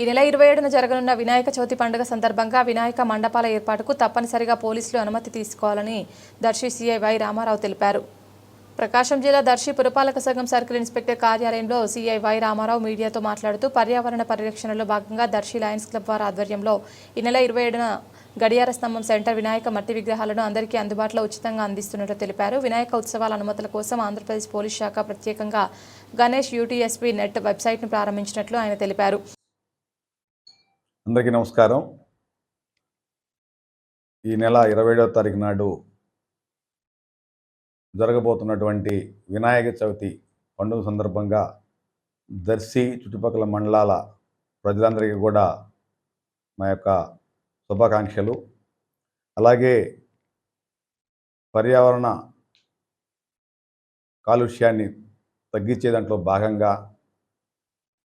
ఈ నెల ఇరవై ఏడున జరగనున్న వినాయక చవితి పండుగ సందర్భంగా వినాయక మండపాల ఏర్పాటుకు తప్పనిసరిగా పోలీసులు అనుమతి తీసుకోవాలని దర్శి సీఐ వై రామారావు తెలిపారు. ప్రకాశం జిల్లా దర్శి పురపాలక సంఘం సర్కిల్ ఇన్స్పెక్టర్ కార్యాలయంలో సీఐ వై రామారావు మీడియాతో మాట్లాడుతూ పర్యావరణ పరిరక్షణలో భాగంగా దర్శి లయన్స్ క్లబ్ వారి ఆధ్వర్యంలో ఈ నెల ఇరవై ఏడున గడియార స్తంభం సెంటర్ వినాయక మట్టి విగ్రహాలను అందరికీ అందుబాటులో ఉచితంగా అందిస్తున్నట్లు తెలిపారు. వినాయక ఉత్సవాల అనుమతుల కోసం ఆంధ్రప్రదేశ్ పోలీస్ శాఖ ప్రత్యేకంగా గణేష్ యూటీఎస్పీ నెట్ వెబ్సైట్ను ప్రారంభించినట్లు ఆయన తెలిపారు. అందరికీ నమస్కారం. ఈ నెల ఇరవై ఏడవ తారీఖు నాడు జరగబోతున్నటువంటి వినాయక చవితి పండుగ సందర్భంగా దర్శి చుట్టుపక్కల మండలాల ప్రజలందరికీ కూడా మా యొక్క శుభాకాంక్షలు. అలాగే పర్యావరణ కాలుష్యాన్ని తగ్గించే దాంట్లో భాగంగా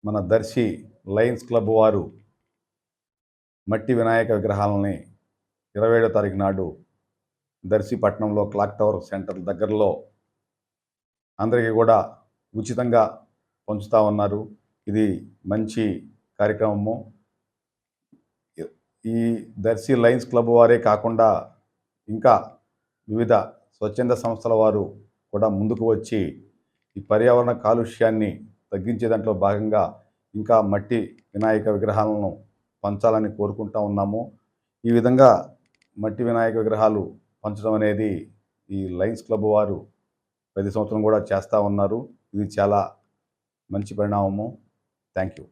మన దర్శి లయన్స్ క్లబ్ వారు మట్టి వినాయక విగ్రహాలని ఇరవై ఏడో తారీఖు నాడు దర్శిపట్నంలో క్లాక్ టవర్ సెంటర్ దగ్గరలో అందరికీ కూడా ఉచితంగా పంచుతూ ఉన్నారు. ఇది మంచి కార్యక్రమము. ఈ దర్శి లయన్స్ క్లబ్ వారే కాకుండా ఇంకా వివిధ స్వచ్ఛంద సంస్థల వారు కూడా ముందుకు వచ్చి ఈ పర్యావరణ కాలుష్యాన్ని తగ్గించే దాంట్లో భాగంగా ఇంకా మట్టి వినాయక విగ్రహాలను పంచాలని కోరుకుంటా ఉన్నాము. ఈ విధంగా మట్టి వినాయక విగ్రహాలు పంచడం అనేది ఈ లయన్స్ క్లబ్ వారు ప్రతి సంవత్సరం కూడా చేస్తూ ఉన్నారు. ఇది చాలా మంచి పరిణామము. Thank you.